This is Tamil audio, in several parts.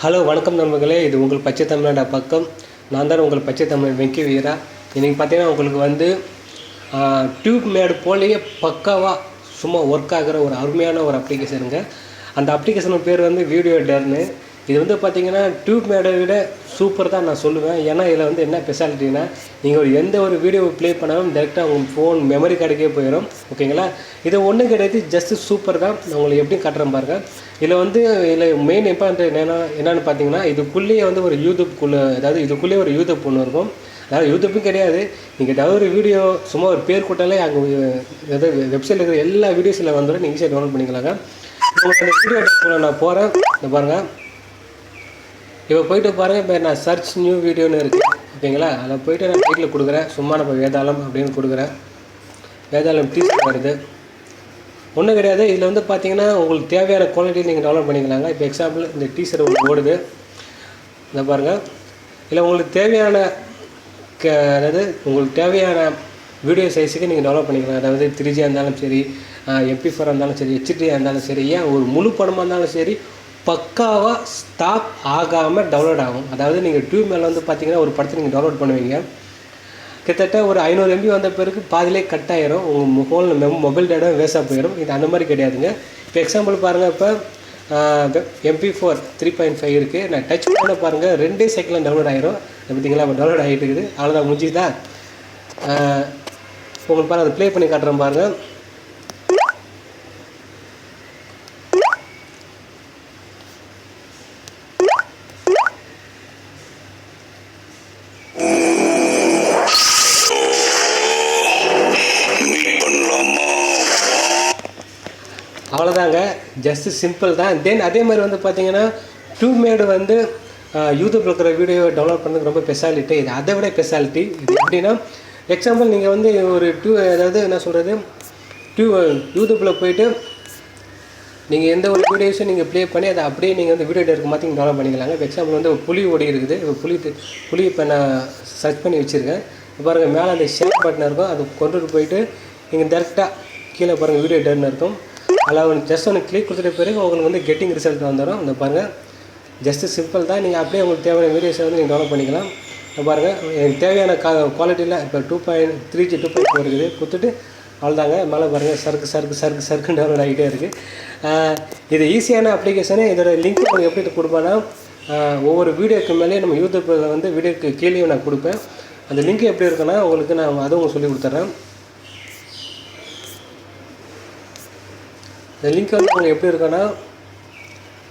ஹலோ வணக்கம் நண்பர்களே. இது உங்கள் பச்சை தமிழ்நாடு பக்கம். நான் தான் உங்கள் பச்சை தமிழ் வெங்கி வீரா. இன்றைக்கி பார்த்தீங்கன்னா உங்களுக்கு வந்து டியூப் மேடு போலேயே பக்காவாக சும்மா ஒர்க் ஆகிற ஒரு அருமையான ஒரு அப்ளிகேஷனுங்க அந்த அப்ளிகேஷனோட பேர் வந்து வீடியோ டர்னு இது வந்து பார்த்தீங்கன்னா டியூப் மேடை விட சூப்பர் தான் நான் சொல்லுவேன். ஏன்னா இதில் வந்து என்ன ஸ்பெஷாலிட்டினா நீங்கள் ஒரு எந்த ஒரு வீடியோவை ப்ளே பண்ணாலும் டேரெக்டாக உங்கள் ஃபோன் மெமரி கார்டுக்கே போயிடும் ஓகேங்களா? இது ஒன்றும் கிடையாது ஜஸ்ட்டு சூப்பர் தான். நான் உங்களுக்கு எப்படி காட்டுறேன் பாருங்கள் இதில் வந்து இதில் மெயின் இம்பார்ட்டன்ட் என்னென்னா என்னென்னு பார்த்தீங்கன்னா இதுக்குள்ளேயே வந்து ஒரு யூடியூப்குள்ளே அதாவது இதுக்குள்ளேயே ஒரு யூடியூப் ஒன்று இருக்கும். அதாவது யூடியூப்பும் கிடையாது. நீங்கள் ஏதாவது ஒரு வீடியோ சும்மா ஒரு பேர் கூட்டாலே அங்கே எதாவது வெப்சைட்டில் இருக்கிற எல்லா வீடியோஸில் வந்துடும் நீங்கள் சரி டவுன்லோட் பண்ணிக்கலாங்க. உங்களுக்கு அந்த வீடியோ நான் போகிறேன் இந்த பாருங்கள் இப்போ போயிட்டு பாருங்கள் இப்போ நான் சர்ச் நியூ வீடியோன்னு இருக்குது ஓகேங்களா? அதில் போயிட்டு நான் டைட்டில் கொடுக்குறேன். சும்மா நம்ம வேதாளம் அப்படின்னு கொடுக்குறேன். வேதாளம் டீச்சர் வருது. ஒன்றும் கிடையாது. இதில் வந்து பார்த்தீங்கன்னா உங்களுக்கு தேவையான குவாலிட்டி நீங்கள் டவுன்லோட் பண்ணிக்கலாங்க. இப்போ எக்ஸாம்பிள் இந்த டீசர் உங்களுக்கு ஓடுது. இந்த பாருங்கள் இல்லை உங்களுக்கு தேவையான க அதாவது உங்களுக்கு தேவையான வீடியோ சைஸுக்கு நீங்கள் டவுன்லோட் பண்ணிக்கலாம். அதாவது த்ரீ ஜியாக இருந்தாலும் சரி எம்பி ஃபோராக இருந்தாலும் சரி ஹெச்டியாக இருந்தாலும் சரி ஏன் ஒரு முழு படமாக இருந்தாலும் சரி பக்காவாக ஸ்டாப் ஆகாமல் டவுன்லோட் ஆகும். அதாவது நீங்கள் டியூப் மேலே வந்து பார்த்தீங்கன்னா ஒரு படத்தை நீங்கள் டவுன்லோட் பண்ணுவீங்க. கிட்டத்தட்ட ஒரு ஐநூறு எம்பி வந்த பிறகு பாதிலே கட் ஆகிரும் உங்கள் ஃபோனில் மெம் மொபைல் டேட்டா வேஸ்ட்டாக போயிடும் இது அந்த மாதிரி கிடையாதுங்க. இப்போ எக்ஸாம்பிள் பாருங்கள் இப்போ MP four three point five இருக்குது நான் டச் பண்ண பாருங்கள் ரெண்டே செகண்டில் டவுன்லோட் ஆகிரும் பார்த்தீங்களா இப்போ டவுன்லோட் ஆகிட்டு இருக்குது. அவ்வளோதான் முடிஞ்சுதா? உங்களுக்கு பாருங்கள் அதை ப்ளே பண்ணி காட்டுறேன் பாருங்கள் அவ்வளோதாங்க ஜஸ்ட் சிம்பிள் தான். தென் அதே மாதிரி வந்து பார்த்தீங்கன்னா டூமேடு வந்து யூடியூப்பில் இருக்கிற வீடியோ டவுன்லோட் பண்ணுறது ரொம்ப ஸ்பெஷாலிட்டி இது அதை விட ஸ்பெஷாலிட்டி இது எப்படின்னா எக்ஸாம்பிள் நீங்கள் வந்து ஒரு டியூ அதாவது என்ன சொல்கிறது டியூ யூடியூப்பில் போயிட்டு நீங்கள் எந்த ஒரு வீடியோஸும் நீங்கள் ப்ளே பண்ணி அதை அப்படியே நீங்கள் வந்து வீடியோ எடுக்க மாற்றி டவுன்லோட் பண்ணிக்கலாங்க. இப்போ எக்ஸாம்பிள் வந்து புளி ஓடி இருக்குது. இப்போ புளி புலி இப்போ நான் சர்ச் பண்ணி வச்சுருக்கேன். பாருங்கள் மேலே அந்த ஷேர் பட்டன் இருக்கும். அது கொண்டுட்டு போயிட்டு நீங்கள் டேரெக்டாக கீழே பாருங்கள் வீடியோ டேர்னு இருக்கும் அதில் ஜஸ்ட் ஒன்று கிளிக் கொடுத்துட்ட பிறகு உங்களுக்கு வந்து கெட்டிங் ரிசல்ட் வந்துடும் இந்த பாருங்கள் ஜஸ்ட்டு சிம்பிள் தான். நீங்கள் அப்படியே உங்களுக்கு தேவையான வீடியோஸை வந்து நீங்கள் டவுன்லோட் பண்ணிக்கலாம். பாருங்கள் எனக்கு தேவையான கா குவாலிட்டியில் இப்போ two point three G two point four இருக்குது. கொடுத்துட்டு அவ்வளோதாங்க மேலே பாருங்கள் சருக்கு சருக்கு சருக்கு சருக்கு டவுன்லோட் ஆகிட்டே இருக்குது இது ஈஸியான அப்ளிகேஷனு இதோட லிங்க் உங்களுக்கு எப்படி கொடுப்பேன்னா ஒவ்வொரு வீடியோக்கு மேலேயும் நம்ம யூடியூப்பில் வந்து வீடியோக்கு கீழேயும் நான் கொடுப்பேன். அந்த லிங்க் எப்படி இருக்குன்னா உங்களுக்கு நான் அதுவும் உங்களுக்கு சொல்லி கொடுத்துட்றேன். இந்த லிங்க் வந்து உங்களுக்கு எப்படி இருக்குன்னா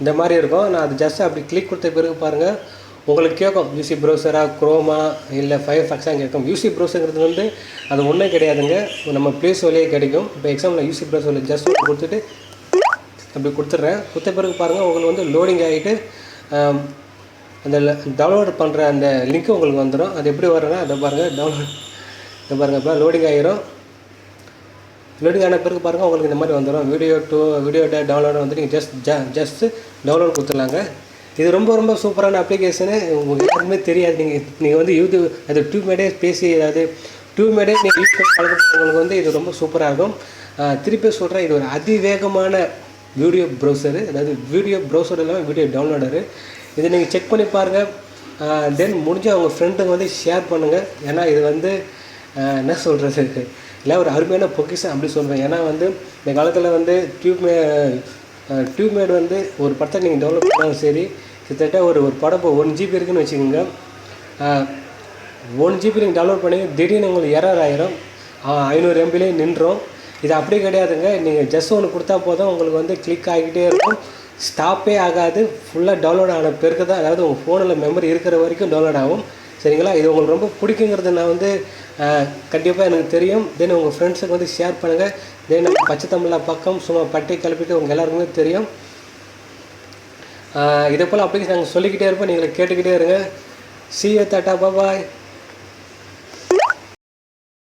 இந்த மாதிரி இருக்கும். நான் அது ஜஸ்ட் அப்படி கிளிக் கொடுத்த பிறகு பாருங்கள் உங்களுக்கு கேட்கும். யூசி ப்ரௌசராக குரோமா இல்லை ஃபைவ் ஃபக்ஸாக கேட்கும். யூசி ப்ரௌசருங்கிறது வந்து அது ஒன்றும் கிடையாதுங்க. நம்ம ப்ளேஸ் வழியே கிடைக்கும். இப்போ எக்ஸாம்பிள் யூசி ப்ரௌசரில் ஜஸ்ட் கொடுத்துட்டு அப்படி கொடுத்துட்றேன். கொடுத்த பிறகு பாருங்கள் உங்களுக்கு வந்து லோடிங் ஆகிட்டு அந்த டவுன்லோட் பண்ணுற அந்த லிங்க்கு உங்களுக்கு வந்துடும். அது எப்படி வரும்னா அதை பாருங்கள் டவுன்லோட் இதை பாருங்கள் இப்போ லோடிங் ஆகிரும் லோடிங் ஆன பிறகு பாருங்கள் உங்களுக்கு இந்த மாதிரி வந்துடும் வீடியோ டூ வீடியோ டவுன்லோட் வந்து நீங்கள் ஜஸ்ட் ஜ ஜஸ்ட்டு டவுன்லோட் கொடுத்துடலாங்க. இது ரொம்ப ரொம்ப சூப்பரான அப்ளிகேஷனு உங்களுக்கு யாருக்குமே தெரியாது. நீங்கள் நீங்கள் வந்து யூடியூப் அது டியூப் மேடே பேசி ஏதாவது டியூப் மேடே நீங்கள் யூஸ் பண்ணி பழகிறவங்களுக்கு வந்து இது ரொம்ப சூப்பராக இருக்கும் திருப்பி சொல்கிறேன் இது ஒரு அதிவேகமான வீடியோ ப்ரௌசரு அதாவது வீடியோ ப்ரௌசர் இல்லாமல் வீடியோ டவுன்லோடரு இதை நீங்கள் செக் பண்ணி பாருங்கள் தென் முடிஞ்ச அவங்க ஃப்ரெண்டுங்க வந்து ஷேர் பண்ணுங்கள் ஏன்னா இது வந்து என்ன சொல்கிறது இல்லை ஒரு அருமையான பொக்கிஷன் அப்படி சொல்கிறேன் ஏன்னா வந்து இந்த காலத்தில் வந்து டியூப் மே டியூப் மேட் வந்து ஒரு படத்தை நீங்கள் டெவலப் பண்ணாலும் சரி கிட்டத்தட்ட ஒரு ஒரு படம் இப்போ ஒன் ஜிபி இருக்குன்னு வச்சுக்கோங்க. ஒன் ஜிபி நீங்கள் டவுன்லோட் பண்ணி திடீர்னு உங்களுக்கு எரர் ஆயிரும். ஐநூறு எம்பிலே நின்றோம். இது அப்படி கிடையாதுங்க. நீங்கள் ஜஸ்ட் ஒன்று கொடுத்தா போதும். உங்களுக்கு வந்து கிளிக் ஆகிக்கிட்டே இருக்கும். ஸ்டாப்பே ஆகாது. ஃபுல்லாக டவுன்லோட் ஆன பிறகு தான் அதாவது உங்கள் ஃபோனில் மெமரி இருக்கிற வரைக்கும் டவுன்லோட் ஆகும். சரிங்களா? இது உங்களுக்கு ரொம்ப பிடிக்குங்கிறது நான் வந்து கண்டிப்பாக எனக்கு தெரியும். தென் உங்கள் ஃப்ரெண்ட்ஸுக்கு வந்து ஷேர் பண்ணுங்கள் தென் நம்ம பச்சை தமிழில் பக்கம் சும்மா பட்டை கிளப்பிட்டு உங்கள் எல்லாருக்குமே தெரியும். இதே போல் அப்படி நாங்கள் சொல்லிக்கிட்டே இருப்போம். நீங்கள் கேட்டுக்கிட்டே இருங்க. C tata பாபாய்